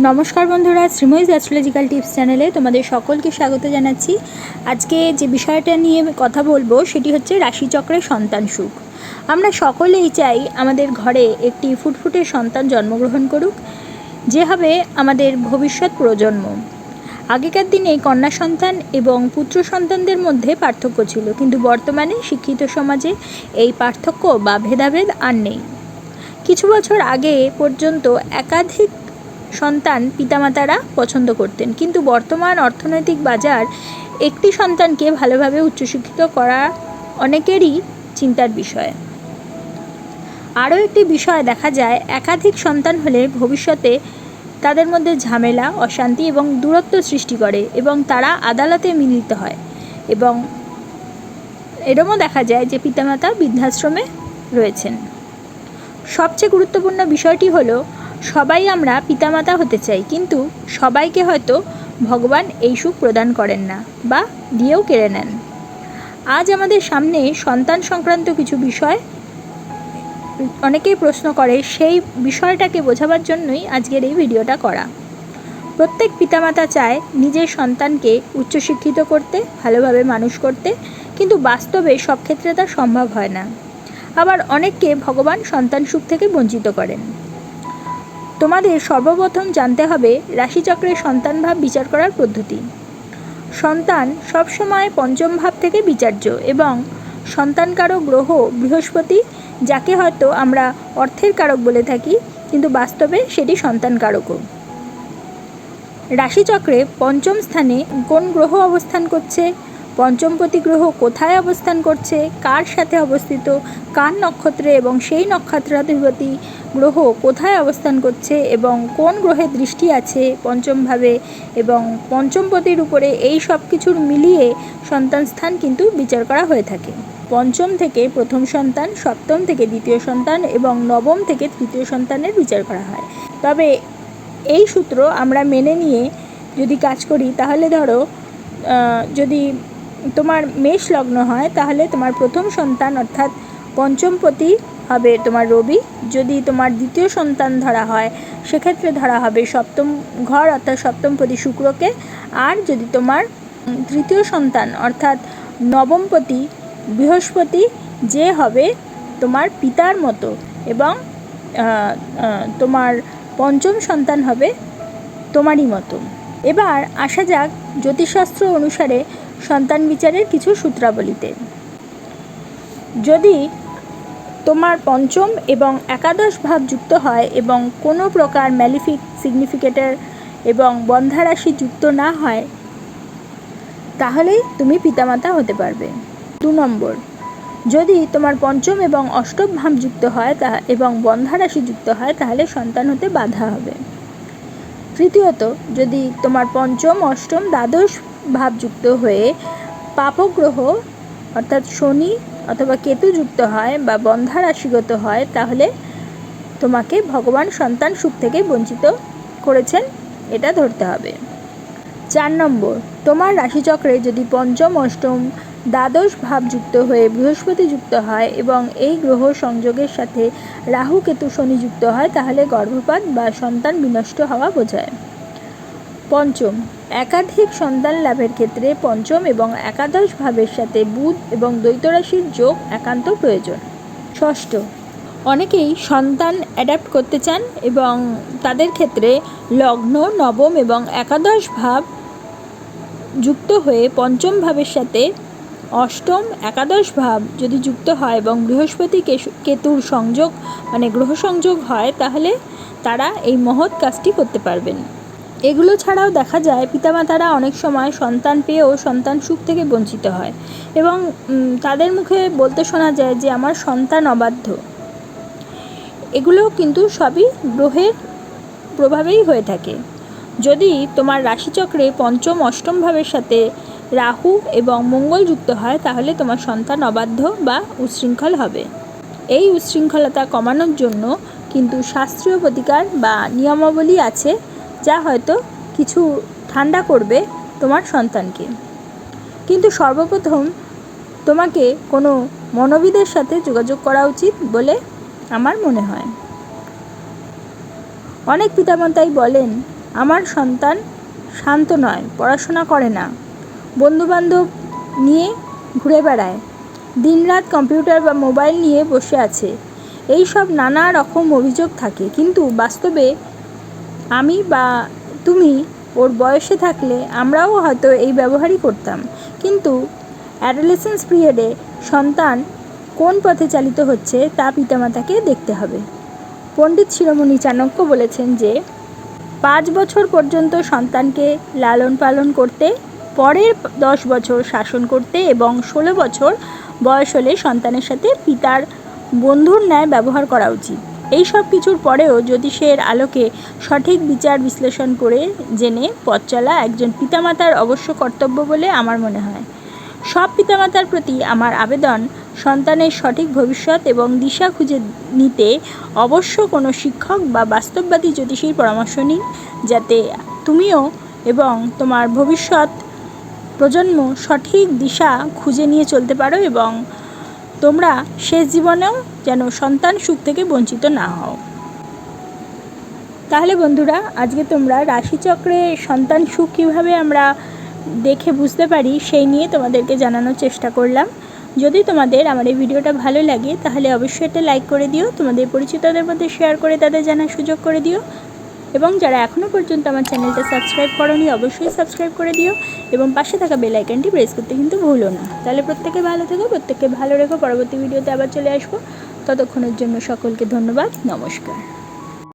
নমস্কার বন্ধুরা, Sreemoyee astrological tips চ্যানেলে তোমাদের সকলকে স্বাগত জানাচ্ছি। আজকে যে বিষয়টা নিয়ে কথা বলব, সেটি হচ্ছে রাশিচক্রের সন্তান সুখ। আমরা সকলেই চাই আমাদের ঘরে একটি ফুটফুটে সন্তান জন্মগ্রহণ করুক, যে হবে আমাদের ভবিষ্যৎ প্রজন্ম। আগেকার দিনে কন্যা সন্তান এবং পুত্র সন্তানদের মধ্যে পার্থক্য ছিল, কিন্তু বর্তমানে শিক্ষিত সমাজে এই পার্থক্য বা ভেদাভেদ আর নেই। কিছু বছর আগে পর্যন্ত একাধিক সন্তান পিতামাতারা পছন্দ করতেন। কিন্তু বর্তমান অর্থনৈতিক বাজার একটি সন্তানকে ভালোভাবে উচ্চশিক্ষিত করা অনেকেরই চিন্তার বিষয়। আরও একটি বিষয় দেখা যায়, একাধিক সন্তান হলে ভবিষ্যতে তাদের মধ্যে ঝামেলা, অশান্তি এবং দূরত্ব সৃষ্টি করে এবং তারা আদালতে মিলিত হয় এবং এরমও দেখা যায় যে পিতামাতা বৃদ্ধাশ্রমে রয়েছেন। সবচেয়ে গুরুত্বপূর্ণ বিষয়টি হলো সবাই আমরা পিতামাতা হতে চাই, কিন্তু সবাইকে হয়তো ভগবান এই সুখ প্রদান করেন না বা দিয়েও কেড়ে নেন। আজ আমাদের সামনে সন্তান সংক্রান্ত কিছু বিষয়, অনেকেই প্রশ্ন করে সেই বিষয়টাকে বোঝাবার জন্যই আজকের এই ভিডিওটা করা। প্রত্যেক পিতামাতা চায় নিজের সন্তানকে উচ্চশিক্ষিত করতে, ভালোভাবে মানুষ করতে, কিন্তু বাস্তবে সব ক্ষেত্রে তা সম্ভব হয় না। আবার অনেককে ভগবান সন্তান সুখ থেকে বঞ্চিত করেন। তোমাদের সর্বপ্রথম জানতে হবে রাশিচক্রের সন্তান ভাব বিচার করার পদ্ধতি। সন্তান সবসময় পঞ্চম ভাব থেকে বিচার্য এবং সন্তানকারক গ্রহ বৃহস্পতি, যাকে হয়তো আমরা অর্থের কারক বলে থাকি, কিন্তু বাস্তবে সেটি সন্তানকারকও। রাশিচক্রে পঞ্চম স্থানে কোন গ্রহ অবস্থান করছে? পঞ্চমপতি গ্রহ কোথায় অবস্থান করছে, কার সাথে অবস্থিত, কার নক্ষত্রে এবং সেই নক্ষত্রাধিপতি গ্রহ কোথায় অবস্থান করছে এবং কোন গ্রহের দৃষ্টি আছে পঞ্চমভাবে এবং পঞ্চমপতির উপরে এই সব কিছুর মিলিয়ে সন্তান স্থান কিন্তু বিচার করা হয়ে থাকে। পঞ্চম থেকে প্রথম সন্তান, সপ্তম থেকে দ্বিতীয় সন্তান এবং নবম থেকে তৃতীয় সন্তানের বিচার করা হয়। তবে এই সূত্র আমরা মেনে নিয়ে যদি কাজ করি, তাহলে ধরো যদি তোমার মেষ লগ্ন হয়, তাহলে তোমার প্রথম সন্তান অর্থাৎ পঞ্চমপতি হবে তোমার রবি। যদি তোমার দ্বিতীয় সন্তান ধরা হয়, সেক্ষেত্রে ধরা হবে সপ্তম ঘর অর্থাৎ সপ্তমপতি শুক্রকে। আর যদি তোমার তৃতীয় সন্তান অর্থাৎ নবমপতি, বৃহস্পতি, যে হবে তোমার পিতার মতো এবং তোমার পঞ্চম সন্তান হবে তোমারই মতো। এবার আসা যাক জ্যোতিষশাস্ত্র অনুসারে সন্তান বিচারের কিছু সূত্রাবলীতে। যদি তোমার পঞ্চম এবং একাদশ ভাব যুক্ত হয় এবং কোনো প্রকার ম্যালিফিক সিগনিফিকেটার এবং বন্ধারাশি যুক্ত না হয়, তাহলেই তুমি পিতামাতা হতে পারবে। দু নম্বর, যদি তোমার পঞ্চম এবং অষ্টম ভাব যুক্ত হয় তা এবং বন্ধারাশি যুক্ত হয়, তাহলে সন্তান হতে বাধা হবে। তৃতীয়ত, যদি তোমার পঞ্চম, অষ্টম, দ্বাদশ ভাবযুক্ত হয়ে পাপগ্রহ অর্থাৎ শনি অথবা কেতু যুক্ত হয় বা বন্ধা রাশিগত হয়, তাহলে তোমাকে ভগবান সন্তান সুখ থেকে বঞ্চিত করেছেন। এটা ধরতে হবে। চার নম্বর, তোমার রাশিচক্রে যদি পঞ্চম, অষ্টম দ্বাদশ ভাব যুক্ত হয়ে বৃহস্পতি যুক্ত হয় এবং এই গ্রহ সংযোগের সাথে রাহু, কেতু, শনি যুক্ত হয়, তাহলে গর্ভপাত বা সন্তান বিনষ্ট হওয়া বোঝায়। পঞ্চম। একাধিক সন্তান লাভের ক্ষেত্রে পঞ্চম এবং একাদশ ভাবের সাথে বুধ এবং দ্বৈতরাশির যোগ একান্ত প্রয়োজন। ষষ্ঠ, অনেকেই সন্তান অ্যাডাপ্ট করতে চান এবং তাদের ক্ষেত্রে লগ্ন, নবম এবং একাদশ ভাব যুক্ত হয়ে পঞ্চম ভাবের সাথে অষ্টম, একাদশ ভাব যদি যুক্ত হয় এবং বৃহস্পতি কেতুর সংযোগ মানে গ্রহ সংযোগ হয়, তাহলে তারা এই মহৎ কাজটি করতে পারবেন। এগুলো ছাড়াও দেখা যায় পিতামাতারা অনেক সময় সন্তান পেয়েও সন্তান সুখ থেকে বঞ্চিত হয় এবং তাদের মুখে বলতে শোনা যায় যে আমার সন্তান অবাধ্য। এগুলো কিন্তু সবই গ্রহের প্রভাবেই হয়ে থাকে। যদি তোমার রাশিচক্রে পঞ্চম, অষ্টম ভাবের সাথে রাহু এবং মঙ্গল যুক্ত হয়, তাহলে তোমার সন্তান অবাধ্য বা উচ্ছৃঙ্খল হবে। এই উচ্ছৃঙ্খলতা কমানোর জন্য কিন্তু শাস্ত্রীয় প্রতিকার বা নিয়মাবলী আছে। যা হয়তো কিছু ঠান্ডা করবে তোমার সন্তানকে। কিন্তু সর্বপ্রথম তোমাকে কোনো মনোবিদের সাথে যোগাযোগ করা উচিত বলে আমার মনে হয়। অনেক পিতামাতাই বলেন, আমার সন্তান শান্ত নয়, পড়াশোনা করে না। বন্ধুবান্ধব নিয়ে ঘুরে বেড়ায়। দিনরাত কম্পিউটার বা মোবাইল নিয়ে বসে আছে। এই সব নানা রকম অভিযোগ থাকে। কিন্তু বাস্তবে আমি বা তুমি ওর বয়সে থাকলে আমরাও হয়তো এই ব্যবহারই করতাম। কিন্তু অ্যাডোলেসেন্স পিরিয়ডে সন্তান কোন পথে চালিত হচ্ছে তা পিতামাতাকে দেখতে হবে। পণ্ডিত শিরোমণি চাণক্য বলেছেন যে, পাঁচ বছর পর্যন্ত সন্তানকে লালন পালন করতে, পরের দশ বছর শাসন করতে এবং ষোলো বছর বয়স হলে সন্তানের সাথে পিতার বন্ধুর ন্যায় ব্যবহার করা উচিত। এই সব কিছুর পরেও জ্যোতিষের আলোকে সঠিক বিচার বিশ্লেষণ করে জেনে পথ চলা একজন পিতামাতার অবশ্য কর্তব্য বলে আমার মনে হয়। সব পিতামাতার প্রতি আমার আবেদন, সন্তানের সঠিক ভবিষ্যৎ এবং দিশা খুঁজে নিতে অবশ্য কোনো শিক্ষক বা বাস্তববাদী জ্যোতিষীর পরামর্শ নিন, যাতে তুমিও এবং তোমার ভবিষ্যৎ প্রজন্ম সঠিক দিশা খুঁজে নিয়ে চলতে পারো এবং তোমরা শেষ জীবনেও যেন সন্তান সুখ থেকে বঞ্চিত না হও। তাহলে বন্ধুরা, আজকে তোমরা রাশিচক্রে সন্তান সুখ কীভাবে আমরা দেখে বুঝতে পারি, সেই নিয়ে তোমাদেরকে জানানোর চেষ্টা করলাম। যদি তোমাদের আমার এই ভিডিওটা ভালো লাগে, তাহলে অবশ্যই এটা লাইক করে দিও। তোমাদের পরিচিতদের মধ্যে শেয়ার করে তাদের জানার সুযোগ করে দিও। এবং যারা এখনও পর্যন্ত আমার চ্যানেলটা সাবস্ক্রাইব করনি, অবশ্যই সাবস্ক্রাইব করে দিও এবং পাশে থাকা বেল আইকনটি প্রেস করতে কিন্তু ভুলো না। তাহলে প্রত্যেকে ভালো থেকো, প্রত্যেককে ভালো রেখো, পরবর্তী ভিডিওতে আবার চলে আসব। ততক্ষণের জন্য সকলকে ধন্যবাদ, নমস্কার।